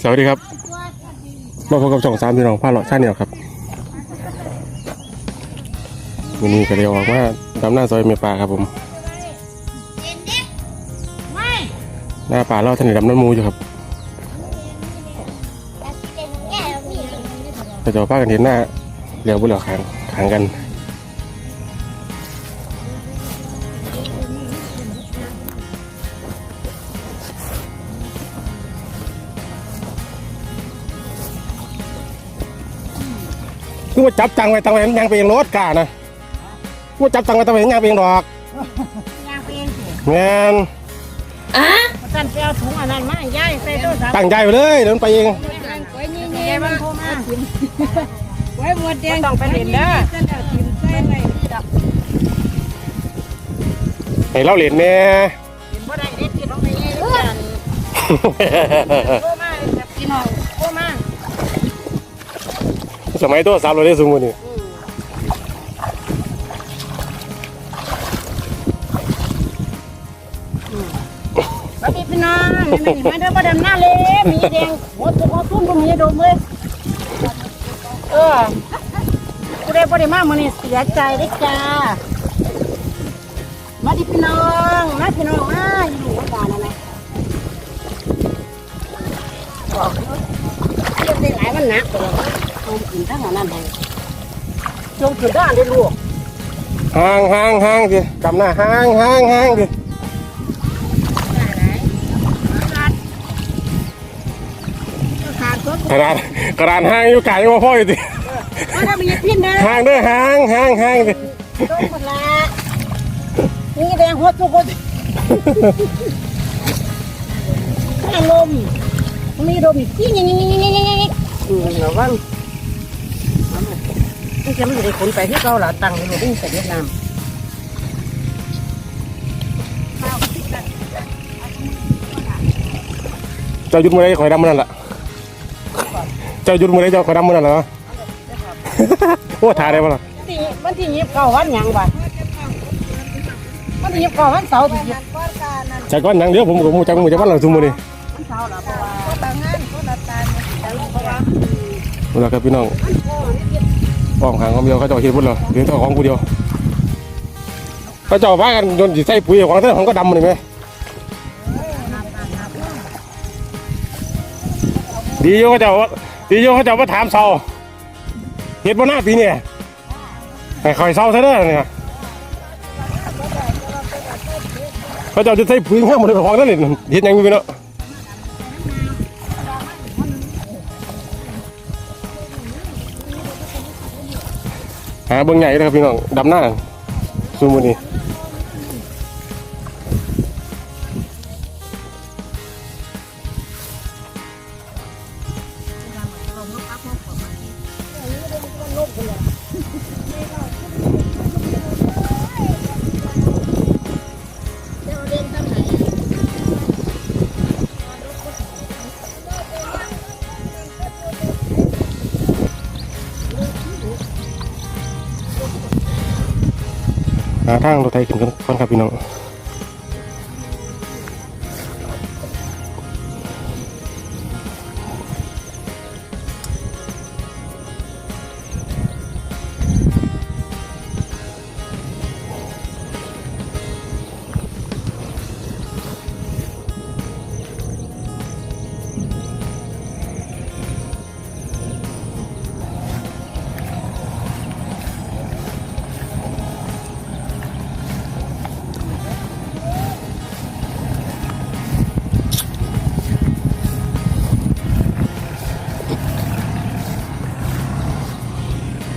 สวัสดีครับมาพบกับช่องสามพี่น้องผ้าเลาะชาแนลครับวันนี้ก็เดียวออกมาดำหน้าซอยเมียป่าครับผมหน้าป่าเราถนนดำน้ำมูอยู่ครับแต่จะป้ากันเห็นหน้าเหลียวบุหรี่ขางขางกัน คือว่าจับตังไว้ตังไว้มันยังไปเองรถกานะคือว่าจับตังไว้ตังไว้ยังไปเองดอกย่างไปเองสิแงนท่านไปเอาถุงอันนั้นมาย่ายใส่โทรศัพท์ตั้งใจไปเลยเดินไปเองไว้นี่นี่มันโทรมาไว้หมดแดงต้องไปเห็นเด้อท่านเอาทิมใส่ไว้ให้เราเหรียญเนี่ยเห็นบ่ได้เด็ดที่ต้องไปเองโทรมา มัยตัวสามเราได้สูงกว่านี้สวัสดีพี่น้องมาเด้อบ่ดำหน้าเลยมีแดงหัวตัวตุ้มบ่มีดมเลยเออกูได้บ่ได้มามื้อนี้เสียใจเด้จ้ามาดิพี่น้องมาพี่น้องมาอยู่หัวตานั่นและบอกเรียกได้หลายมันหนักตัวเอากินทั้งอันนั้นได้จงกินได้ได้ลูกห่างห่างห่างดิกำหน้าห่างห่างห่างดิขาดตัวกระดานกระดานห่างอยู่ไกลว่าพ่ออยู่ดิมาทำอย่างพี่นะห่างเด้อห่างห่างห่างดิโดนหมดละนี่แดงหัวทุกคนข้างลมมีลมอีกที่นี่นี่นี่นี่นี่นี่อืมระวัง นี่จะไม่ได้ขนไปที่เกาหลีตังค์เลยนี่ใส่เวียดนามเจ้ายุดมือได้คอยดำมันนั่นแหละเจ้ายุดมือได้เจ้าคอยดำมันนั่นแหละเนาะโอ้ถ่ายได้ปะล่ะที่มันที่ยิบเก่าวันยังบ่มันที่ยิบเก่าวันเสาร์ที่ยิบก้อนกานั่นจากก้อนหยังเดี๋ยวผมกับมูจักมูจะวันหลังซุ่มมือนี่วันเสาร์ละเพราะว่าก็ต่างงานก็ละตาเนี่ยแต่ลูกเพราะว่าเวลาครับพี่น้อง ป้อมขางเขาเดียวเขาเจ้าเฮ็ดพุ่นเหรอเดี๋ยวเจ้าของกูเดียวเขาเจ้าว่ากันโยนสิใส่ปุ๋ยของเท่าของก็ดำมันเลยไหมดีโยเขาเจ้าว่าดีโยเขาเจ้าว่าถามเศร้าเฮ็ดบ่หน้าปีเนี่ยให้คอยเศร้าซะเด้อเนี่ยเขาเจ้าจะใส่ปุ๋ยข้างหมดเลยของนั่นนี่เฮ็ดยังอยู่พี่เนาะ หาเบื้องใหญ่เลยครับพี่น้องดำหน้าซูมวัน หาทางรถไทยขึ้นกันก่อนครับพี่น้อง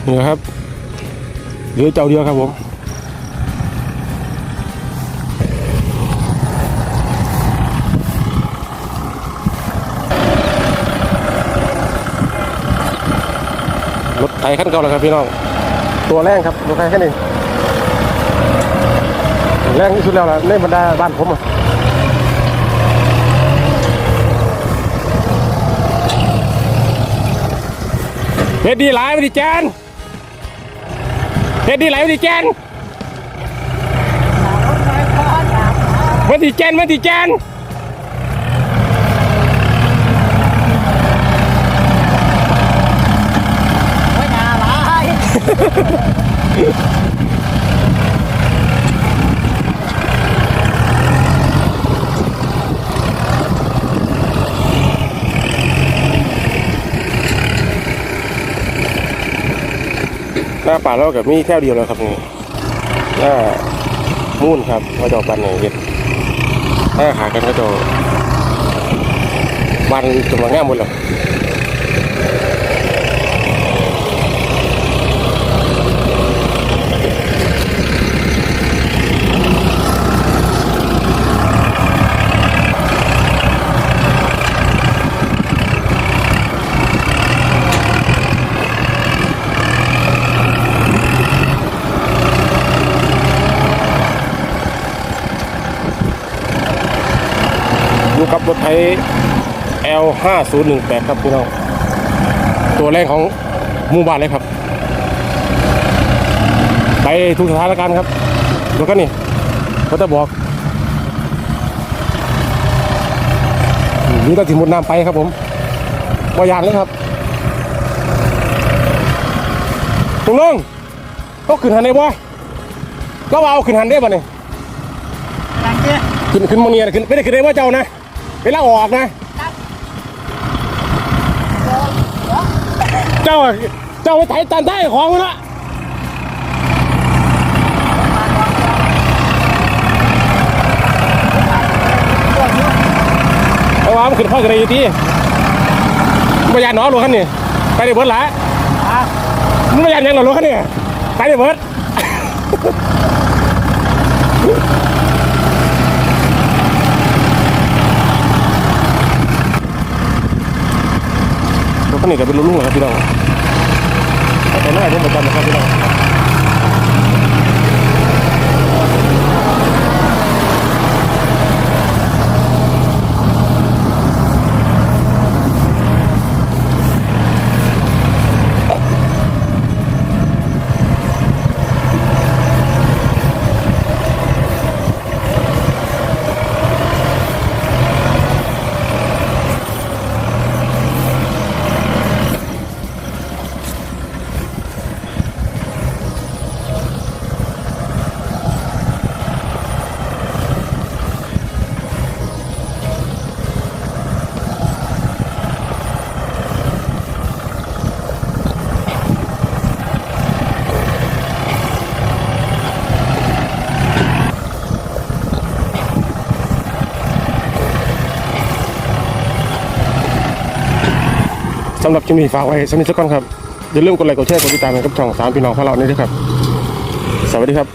นี่ครับเหลือเจ้าเดียวครับผมรถไถขั้นเก่าแล้วครับพี่น้อง ตัวแรงครับรถไถขั้นนี้แรงที่สุดแล้วล่ะในบรรดาบ้านผมอะเฮ็ดดีหลายไปดิแจน เฮ็ดดีไหลวันที่แจนวันที่แจนวันที่แจนไม่น่าร้าย ป่าเรากับมีแค่เดียวแล้วครับนี่หน้ามุ่นครับเขาเจาบันเนี่ยเห็ดหน้าหากันเขาเจาบันจำนวนง่ายหมดแล้ว กับรถไถ L 5 0 1 8 ครับพี่น้อง ตัวแรกของหมู่บ้านเลยครับ ไปทุกสถานการณ์ครับรถก็นี่ก็จะบอกนี่ต้องถิมุดน้ำไปครับผมบอยานเลยครับตรงลงก็ขึ้นหันได้บ่ก็ว่าเอาขึ้นหันได้บ่เนี่ยดังเจ้ขึ้นขึ้นมองเนียนะขึ้นไม่ได้ขึ้นได้ว่าเจ้านะ เวลาออกนะเจ้าอะเจ้าไปไถตันได้ของมันละเอาว่ามันขึ้นพ่อกันเลยทีมันไม่ยานหนอหรอกคันนี่ไปได้เบิร์ดหละมันไม่ยานยังหรอกรถคันนี่ไปได้เบิร์ด รถคั นนี้ก็เป็นรุ่งเหรอครับพี่น้องแต่หน้าผมประจำนะครับพี่น้องสำหรับคลิปนี้ฝากไว้สำหรับสักก่อนครับอย่าลืมกดไลค์กดแชร์กดติดตามให้กับช่องสามพี่น้องของเรานี่ด้วยครับ สวัสดีครับ